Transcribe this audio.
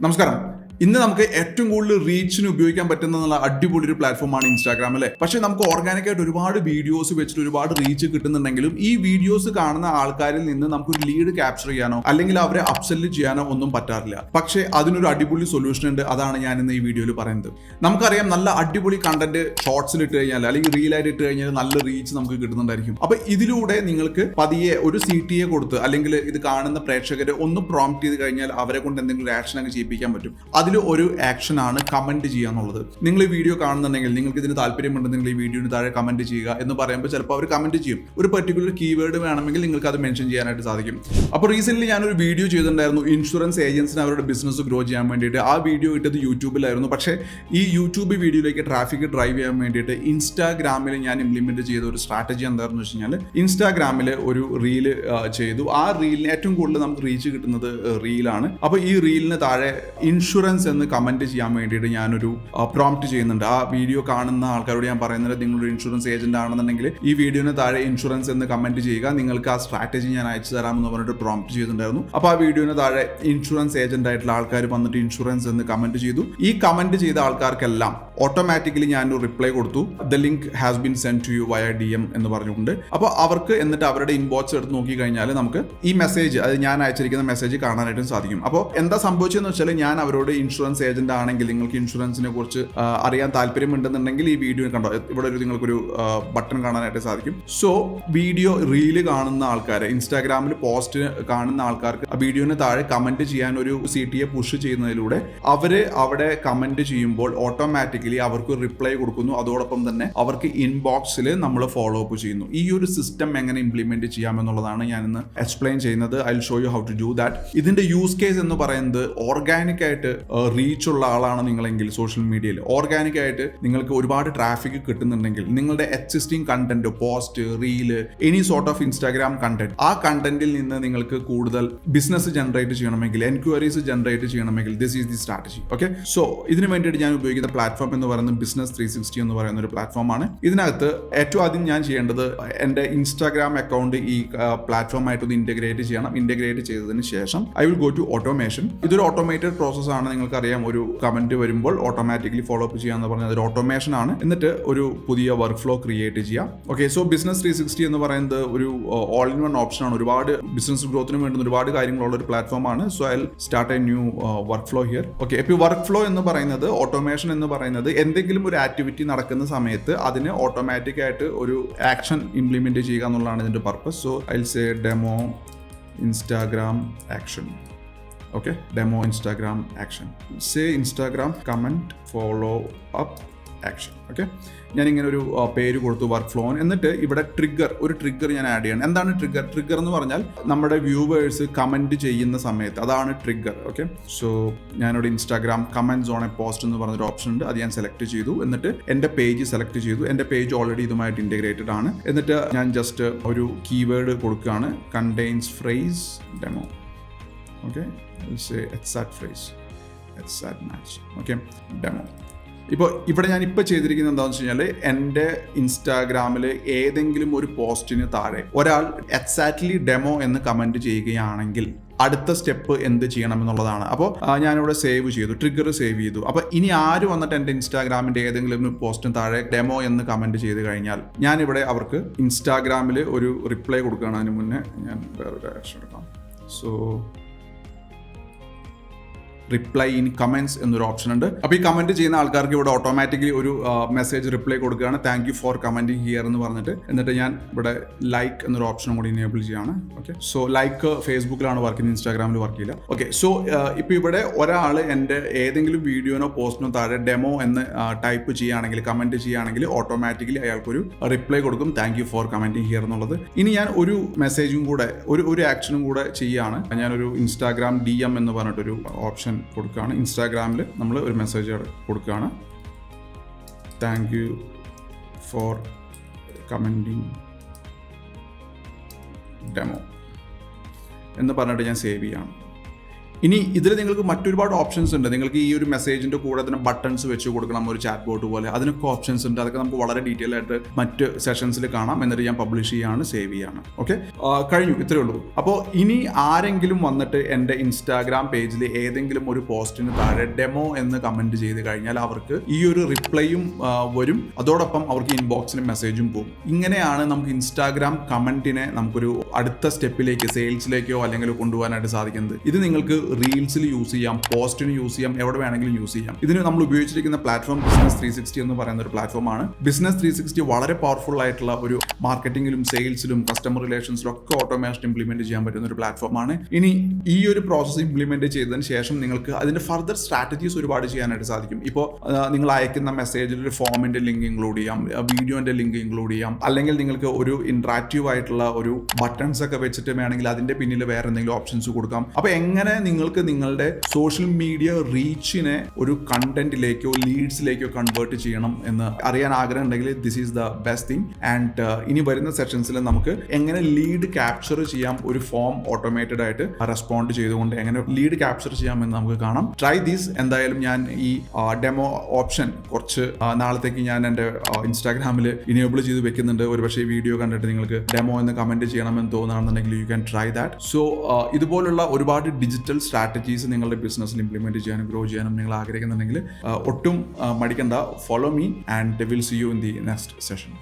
namaస్కారం ഇന്ന് നമുക്ക് ഏറ്റവും കൂടുതൽ റീച്ചിന് ഉപയോഗിക്കാൻ പറ്റുന്ന നല്ല അടിപൊളി ഒരു പ്ലാറ്റ്ഫോമാണ് ഇൻസ്റ്റാഗ്രാം അല്ലേ? പക്ഷേ നമുക്ക് ഓർഗാനിക് ആയിട്ട് ഒരുപാട് വീഡിയോസ് വെച്ചിട്ട് ഒരുപാട് റീച്ച് കിട്ടുന്നുണ്ടെങ്കിലും ഈ വീഡിയോസ് കാണുന്ന ആൾക്കാരിൽ നിന്ന് നമുക്ക് ഒരു ലീഡ് ക്യാപ്ചർ ചെയ്യാനോ അല്ലെങ്കിൽ അവരെ അപ്സെൽ ചെയ്യാനോ ഒന്നും പറ്റാറില്ല. പക്ഷേ അതിനൊരു അടിപൊളി സൊല്യൂഷൻ ഉണ്ട്. അതാണ് ഞാൻ ഇന്ന് ഈ വീഡിയോയിൽ പറയുന്നത്. നമുക്കറിയാം നല്ല അടിപൊളി കണ്ടന്റ് ഷോർട്സിൽ ഇട്ട് കഴിഞ്ഞാൽ അല്ലെങ്കിൽ റീൽ ആയിട്ട് ഇട്ട് കഴിഞ്ഞാൽ നല്ല റീച്ച് നമുക്ക് കിട്ടുന്നുണ്ടായിരിക്കും. അപ്പൊ ഇതിലൂടെ നിങ്ങൾക്ക് പതിയെ ഒരു സി ടി എ കൊടുത്ത് അല്ലെങ്കിൽ ഇത് കാണുന്ന പ്രേക്ഷകരെ ഒന്ന് പ്രോംപ്റ്റ് ചെയ്ത് കഴിഞ്ഞാൽ അവരെ കൊണ്ട് എന്തെങ്കിലും ആക്ഷൻ അങ്ങ് ചെയ്യിപ്പിക്കാൻ പറ്റും. അതിൽ ഒരു ആക്ഷൻ ആണ് കമന്റ് ചെയ്യുക എന്നുള്ളത്. നിങ്ങൾ ഈ വീഡിയോ കാണുന്നുണ്ടെങ്കിൽ നിങ്ങൾക്ക് ഇതിന് താല്പര്യമുണ്ടെങ്കിൽ ഈ വീഡിയോന് താഴെ കമന്റ് ചെയ്യുക എന്ന് പറയുമ്പോൾ ചിലപ്പോൾ അവർ കമന്റ് ചെയ്യും. ഒരു പെർട്ടിക്കുലർ കീവേഡ് വേണമെങ്കിൽ നിങ്ങൾക്ക് അത് മെൻഷൻ ചെയ്യാനായിട്ട് സാധിക്കും. അപ്പോൾ റീസെന്റ് ഞാനൊരു വീഡിയോ ചെയ്തിട്ടുണ്ടായിരുന്നു ഇൻഷുറൻസ് ഏജൻസിന് അവരുടെ ബിസിനസ് ഗ്രോ ചെയ്യാൻ വേണ്ടിയിട്ട്. ആ വീഡിയോ ഇട്ടത് യൂട്യൂബിലായിരുന്നു. പക്ഷേ ഈ യൂട്യൂബ് വീഡിയോയിലേക്ക് ട്രാഫിക് ഡ്രൈവ് ചെയ്യാൻ വേണ്ടിയിട്ട് ഇൻസ്റ്റാഗ്രാമിൽ ഞാൻ ഇംപ്ലിമെന്റ് ചെയ്ത ഒരു സ്ട്രാറ്റജി എന്താണെന്ന് വെച്ച് കഴിഞ്ഞാൽ ഇൻസ്റ്റാഗ്രാമിൽ ഒരു റീൽ ചെയ്തു. ആ റീലിന് ഏറ്റവും കൂടുതൽ നമുക്ക് റീച്ച് കിട്ടുന്നത് റീലാണ് അപ്പോൾ ഈ റീലിന് താഴെ ഇൻഷുറൻസ് എന്ന് കമന്റ് ചെയ്യാൻ വേണ്ടിയിട്ട് ഞാനൊരു പ്രോംപ്റ്റ് ചെയ്യുന്നുണ്ട്. ആ വീഡിയോ കാണുന്ന ആൾക്കാരോട് ഞാൻ പറയുന്നത് നിങ്ങളൊരു ഇൻഷുറൻസ് ഏജന്റ് ആണെന്നുണ്ടെങ്കിൽ ഈ വീഡിയോന് താഴെ ഇൻഷുറൻസ് എന്ന് കമന്റ് ചെയ്യുക. നിങ്ങൾക്ക് ആ സ്ട്രാറ്റജി ഞാൻ അയച്ചു തരാമെന്ന് പറഞ്ഞിട്ട് പ്രോംപ്റ്റ് ചെയ്തിട്ടുണ്ടായിരുന്നു. അപ്പോൾ ആ വീഡിയോന് താഴെ ഇൻഷുറൻസ് ഏജന്റ് ആയിട്ടുള്ള ആൾക്കാർ വന്നിട്ട് ഇൻഷുറൻസ് എന്ന് കമന്റ് ചെയ്തു. ഈ കമന്റ് ചെയ്ത ആൾക്കാർക്കെല്ലാം ഓട്ടോമാറ്റിക്കലി ഞാൻ ഒരു റിപ്ലൈ കൊടുത്തു. The link has been send to you via D M എന്ന് പറഞ്ഞുകൊണ്ട്. അപ്പോൾ അവർക്ക് എന്നിട്ട് അവരുടെ ഇൻബോക്സ് എടുത്ത് നോക്കി കഴിഞ്ഞാൽ നമുക്ക് ഈ മെസ്സേജ് അത് ഞാൻ അയച്ചിരിക്കുന്ന മെസ്സേജ് കാണാനായിട്ടും സാധിക്കും. അപ്പോൾ എന്താ സംഭവിച്ചതെന്ന് വെച്ചാൽ ഞാൻ അവരോട് ഇൻഷുറൻസ് ഏജന്റ് ആണെങ്കിൽ നിങ്ങൾക്ക് ഇൻഷുറൻസിനെ കുറിച്ച് അറിയാൻ താല്പര്യമുണ്ടെന്നുണ്ടെങ്കിൽ ഈ വീഡിയോ കണ്ടോ? ഇവിടെ ഒരു നിങ്ങൾക്കൊരു ബട്ടൺ കാണാനായിട്ട് സാധിക്കും. സോ വീഡിയോ റീൽ കാണുന്ന ആൾക്കാരെ ഇൻസ്റ്റാഗ്രാമിൽ പോസ്റ്റ് കാണുന്ന ആൾക്കാർക്ക് ആ വീഡിയോന് താഴെ കമന്റ് ചെയ്യാൻ ഒരു സി ടി എ പുഷ് ചെയ്യുന്നതിലൂടെ അവർ അവിടെ കമന്റ് ചെയ്യുമ്പോൾ ഓട്ടോമാറ്റിക്കലി അവർക്ക് റിപ്ലൈ കൊടുക്കുന്നു. അതോടൊപ്പം തന്നെ അവർക്ക് ഇൻബോക്സിൽ നമ്മൾ ഫോളോ അപ്പ് ചെയ്യുന്നു. ഈ ഒരു സിസ്റ്റം എങ്ങനെ ഇംപ്ലിമെന്റ് ചെയ്യാമെന്നുള്ളതാണ് ഞാൻ ഇന്ന് എക്സ്പ്ലെയിൻ ചെയ്യുന്നത്. I show you how to do that ഇതിന്റെ യൂസ് കേസ് എന്ന് പറയുന്നത് ഓർഗാനിക് ആയിട്ട് റീച്ച് ഉള്ള ആളാണ് നിങ്ങളെങ്കിൽ സോഷ്യൽ മീഡിയയിൽ ഓർഗാനിക് ആയിട്ട് നിങ്ങൾക്ക് ഒരുപാട് ട്രാഫിക് കിട്ടുന്നുണ്ടെങ്കിൽ നിങ്ങളുടെ existing content post reel any sort of Instagram content ആ കണ്ടന്റിൽ നിന്ന് നിങ്ങൾക്ക് കൂടുതൽ ബിസിനസ് ജനറേറ്റ് ചെയ്യണമെങ്കിൽ എൻക്വയറീസ് ജനറേറ്റ് ചെയ്യണമെങ്കിൽ this is the strategy okay so ഇതിന് വേണ്ടിയിട്ട് ഞാൻ ഉപയോഗിക്കുന്ന പ്ലാറ്റ്ഫോം എന്ന് പറയുന്നത് ബിസിനസ് ത്രീ സിക്സ്റ്റി എന്ന് പറയുന്ന ഒരു പ്ലാറ്റ്ഫോമാണ് ഇതിനകത്ത് ഏറ്റവും ആദ്യം ഞാൻ ചെയ്യേണ്ടത് എന്റെ ഇൻസ്റ്റാഗ്രാം അക്കൗണ്ട് ഈ പ്ലാറ്റ്ഫോമായിട്ട് ഒന്ന് ഇന്റഗ്രേറ്റ് ചെയ്യണം. ഇന്റഗ്രേറ്റ് ചെയ്തതിന് ശേഷം I will go to automation ഇതൊരു ഓട്ടോമേറ്റഡ് പ്രോസസ് ആണ്. നിങ്ങൾക്കറിയാം ഒരു കമന്റ് വരുമ്പോൾ ഓട്ടോമാറ്റിക്കലി ഫോളോ അപ്പ് ചെയ്യാന്ന് പറഞ്ഞാൽ ഒരു ഓട്ടോമേഷൻ ആണ്. എന്നിട്ട് ഒരു പുതിയ വർക്ക് ഫ്ലോ ക്രിയേറ്റ് ചെയ്യാം. Okay so business three sixty എന്ന് പറയുന്നത് ഒരു ഓൾ ഇൻ വൺ ഓപ്ഷൻ ആണ്. ഒരുപാട് ബിസിനസ് ഗ്രോത്തിന് വേണ്ടുന്ന ഒരുപാട് കാര്യങ്ങളുള്ള ഒരു പ്ലാറ്റ്ഫോം ആണ്. So I start a new work flow here okay ഇപ്പോൾ വർക്ക് ഫ്ലോ എന്ന് പറയുന്നത് ഓട്ടോമേഷൻ എന്ന് പറയുന്നത് എന്തെങ്കിലും ഒരു ആക്ടിവിറ്റി നടക്കുന്ന സമയത്ത് അതിന് ഓട്ടോമാറ്റിക് ആയിട്ട് ഒരു ആക്ഷൻ ഇംപ്ലിമെന്റ് ചെയ്യുക എന്നുള്ളതാണ് ഇതിന്റെ purpose so I say demo Instagram action okay demo Instagram action say Instagram comment follow up action okay ഞാനിങ്ങനെ ഒരു പേര് കൊടുത്തു വർക്ക് ഫ്ലോൺ എന്നിട്ട് ഇവിടെ ട്രിഗർ ഒരു ട്രിഗർ ഞാൻ ആഡ് ചെയ്യണം. എന്താണ് ട്രിഗർ ട്രിഗർ എന്ന് പറഞ്ഞാൽ നമ്മുടെ വ്യൂവേഴ്സ് കമന്റ് ചെയ്യുന്ന സമയത്ത് അതാണ് ട്രിഗർ ഓക്കെ സോ ഞാനിവിടെ Instagram comments on a post എന്ന് പറഞ്ഞൊരു ഓപ്ഷൻ ഉണ്ട്. അത് ഞാൻ സെലക്ട് ചെയ്തു. എന്നിട്ട് എന്റെ പേജ് സെലക്ട് ചെയ്തു. എന്റെ പേജ് ഓൾറെഡി ഇതുമായിട്ട് ഇന്റഗ്രേറ്റഡ് ആണ്. എന്നിട്ട് ഞാൻ ജസ്റ്റ് ഒരു കീവേഡ് കൊടുക്കുകയാണ്. Contains phrase demo okay? We'll say exact phrase. Exact match. Okay? Demo. ഇപ്പോൾ ഇവിടെ ഞാൻ ഇപ്പോൾ ചെയ്തിരിക്കുന്നത് എന്താണെന്ന് വെച്ച് കഴിഞ്ഞാൽ എന്റെ ഇൻസ്റ്റാഗ്രാമിൽ ഏതെങ്കിലും ഒരു പോസ്റ്റിന് താഴെ ഒരാൾ എക്സാക്ട്ലി ഡെമോ എന്ന് കമന്റ് ചെയ്യുകയാണെങ്കിൽ അടുത്ത സ്റ്റെപ്പ് എന്ത് ചെയ്യണം എന്നുള്ളതാണ് അപ്പോൾ ഞാനിവിടെ സേവ് ചെയ്തു ട്രിഗർ സേവ് ചെയ്തു. അപ്പോൾ ഇനി ആര് വന്നിട്ട് എന്റെ ഇൻസ്റ്റാഗ്രാമിന്റെ ഏതെങ്കിലും ഒരു പോസ്റ്റിന് താഴെ ഡെമോ എന്ന് കമന്റ് ചെയ്ത് കഴിഞ്ഞാൽ ഞാനിവിടെ അവർക്ക് ഇൻസ്റ്റാഗ്രാമിൽ ഒരു റിപ്ലൈ കൊടുക്കുകയാണ്. അതിന് മുന്നേ ഞാൻ വേറൊരു ആക്ഷൻ എടുക്കാം. സോ റിപ്ലൈ ഇൻ കമൻസ് എന്നൊരു ഓപ്ഷൻ ഉണ്ട്. അപ്പോൾ ഈ കമന്റ് ചെയ്യുന്ന ആൾക്കാർക്ക് ഇവിടെ ഓട്ടോമാറ്റിക്കലി ഒരു മെസ്സേജ് റിപ്ലൈ കൊടുക്കുകയാണ്. Thank you for commenting here എന്ന് പറഞ്ഞിട്ട്. എന്നിട്ട് ഞാൻ ഇവിടെ ലൈക്ക് എന്നൊരു ഓപ്ഷനും കൂടി ഇനേബിൾ ചെയ്യാണ് ഓക്കെ സോ ലൈക്ക് ഫേസ്ബുക്കിലാണ് വർക്ക് ചെയ്യുന്നത് ഇൻസ്റ്റാഗ്രാമിൽ വർക്ക് ചെയ്യില്ല. ഓക്കെ സോ ഇപ്പൊ ഇവിടെ ഒരാൾ എന്റെ ഏതെങ്കിലും വീഡിയോനോ പോസ്റ്റിനോ താഴെ ഡെമോ എന്ന് ടൈപ്പ് ചെയ്യുകയാണെങ്കിൽ കമന്റ് ചെയ്യുകയാണെങ്കിൽ ഓട്ടോമാറ്റിക്കലി അയാൾക്കൊരു റിപ്ലൈ കൊടുക്കും. Thank you for commenting here എന്നുള്ളത്. ഇനി ഞാൻ ഒരു മെസ്സേജും കൂടെ ഒരു ഒരു ആക്ഷനും കൂടെ ചെയ്യുകയാണ്. ഞാനൊരു ഇൻസ്റ്റാഗ്രാം ഡി എം എന്ന് പറഞ്ഞിട്ടൊരു ഓപ്ഷൻ കൊടുക്കുകയാണ്. ഇൻസ്റ്റാഗ്രാമിൽ നമ്മൾ ഒരു മെസ്സേജ് കൊടുക്കുകയാണ്. Thank you for commenting demo എന്ന് പറഞ്ഞിട്ട് ഞാൻ സേവ് ചെയ്യാണ്. ഇനി ഇതിൽ നിങ്ങൾക്ക് മറ്റൊരുപാട് ഓപ്ഷൻസ് ഉണ്ട്. നിങ്ങൾക്ക് ഈ ഒരു മെസ്സേജിന്റെ കൂടെ തന്നെ ബട്ടൺസ് വെച്ച് കൊടുക്കണം ഒരു ചാറ്റ് ബോട്ട് പോലെ. അതിനൊക്കെ ഓപ്ഷൻസ് ഉണ്ട്. അതൊക്കെ നമുക്ക് വളരെ ഡീറ്റെയിൽ ആയിട്ട് മറ്റ് സെഷൻസിൽ കാണാം. എന്നിട്ട് ഞാൻ പബ്ലിഷ് ചെയ്യാണ് സേവ് ചെയ്യാണ്. ഓക്കെ കഴിഞ്ഞു. ഇത്രയേ ഉള്ളൂ. അപ്പോൾ ഇനി ആരെങ്കിലും വന്നിട്ട് എന്റെ ഇൻസ്റ്റാഗ്രാം പേജിൽ ഏതെങ്കിലും ഒരു പോസ്റ്റിന് താഴെ ഡെമോ എന്ന് കമന്റ് ചെയ്ത് കഴിഞ്ഞാൽ അവർക്ക് ഈ ഒരു റിപ്ലൈയും വരും. അതോടൊപ്പം അവർക്ക് ഇൻബോക്സിന് മെസ്സേജും പോകും. ഇങ്ങനെയാണ് നമുക്ക് ഇൻസ്റ്റാഗ്രാം കമന്റിനെ നമുക്കൊരു അടുത്ത സ്റ്റെപ്പിലേക്ക് സെയിൽസിലേക്കോ അല്ലെങ്കിൽ കൊണ്ടുപോകാനായിട്ട് സാധിക്കുന്നത്. ഇത് നിങ്ങൾക്ക് റീൽസിൽ യൂസ് ചെയ്യാം പോസ്റ്റിന് യൂസ് ചെയ്യാം എവിടെ വേണമെങ്കിലും യൂസ് ചെയ്യാം. ഇതിന് നമ്മൾ ഉപയോഗിച്ചിരിക്കുന്ന പ്ലാറ്റ്ഫോം ബിസിനസ് ത്രീ സിക്സ്റ്റി എന്ന് പറയുന്ന ഒരു പ്ലാറ്റ്ഫോമാണ് ബിസിനസ് ത്രീ സിക്സ്റ്റി വളരെ പവർഫുൾ ആയിട്ടുള്ള ഒരു മാർക്കറ്റിംഗിലും സെയിൽസിലും കസ്റ്റമർ റിലേഷൻസിലും ഒക്കെ ഓട്ടോമേഷൻ ഇംപ്ലിമെന്റ് ചെയ്യാൻ പറ്റുന്ന ഒരു പ്ലാറ്റ്ഫോമാണ് ഇനി ഈ ഒരു പ്രോസസ് ഇംപ്ലിമെന്റ് ചെയ്തതിന് ശേഷം നിങ്ങൾക്ക് അതിന്റെ ഫർദർ സ്ട്രാറ്റജീസ് ഒരുപാട് ചെയ്യാനായിട്ട് സാധിക്കും. ഇപ്പോൾ നിങ്ങൾ അയക്കുന്ന മെസ്സേജിൽ ഒരു ഫോമിന്റെ ലിങ്ക് ഇൻക്ലൂഡ് ചെയ്യാം വീഡിയോന്റെ ലിങ്ക് ഇൻക്ലൂഡ് ചെയ്യാം. അല്ലെങ്കിൽ നിങ്ങൾക്ക് ഒരു ഇന്ററാക്റ്റീവ് ആയിട്ടുള്ള ഒരു ബട്ടൺസ് ഒക്കെ വെച്ചിട്ട് വേണമെങ്കിൽ അതിന്റെ പിന്നിൽ വേറെ എന്തെങ്കിലും ഓപ്ഷൻസ് കൊടുക്കാം. അപ്പൊ എങ്ങനെ നിങ്ങൾക്ക് നിങ്ങളുടെ സോഷ്യൽ മീഡിയ റീച്ചിനെ ഒരു കണ്ടന്റിലേക്കോ ലീഡ്സിലേക്കോ കൺവേർട്ട് ചെയ്യണം എന്ന് അറിയാൻ ആഗ്രഹം ഉണ്ടെങ്കിൽ this is the best thing and ഇനി വരുന്ന സെഷൻസിൽ നമുക്ക് എങ്ങനെ ലീഡ് ക്യാപ്ചർ ചെയ്യാം ഒരു ഫോം ഓട്ടോമേറ്റഡ് ആയിട്ട് റെസ്പോണ്ട് ചെയ്തുകൊണ്ട് എങ്ങനെ ലീഡ് ക്യാപ്ചർ ചെയ്യാം എന്ന് നമുക്ക് കാണാം. ട്രൈ ദീസ് എന്തായാലും ഞാൻ ഈ ഡെമോ ഓപ്ഷൻ കുറച്ച് നാളത്തേക്ക് ഞാൻ എന്റെ ഇൻസ്റ്റാഗ്രാമിൽ ഇനേബിൾ ചെയ്ത് വെക്കുന്നുണ്ട്. ഒരുപക്ഷെ വീഡിയോ കണ്ടിട്ട് നിങ്ങൾക്ക് ഡെമോ എന്ന് കമന്റ് ചെയ്യണമെന്ന് തോന്നുകയാണെന്നുണ്ടെങ്കിൽ you can try that so ഇതുപോലുള്ള ഒരുപാട് ഡിജിറ്റൽ സ്ട്രാറ്റജീസ് നിങ്ങളുടെ ബിസിനസ്സിൽ ഇംപ്ലിമെന്റ് ചെയ്യാനും ഗ്രോ ചെയ്യാനും നിങ്ങൾ ആഗ്രഹിക്കുന്നുണ്ടെങ്കിൽ ഒട്ടും മടിക്കണ്ട. Follow me and will see you in the next session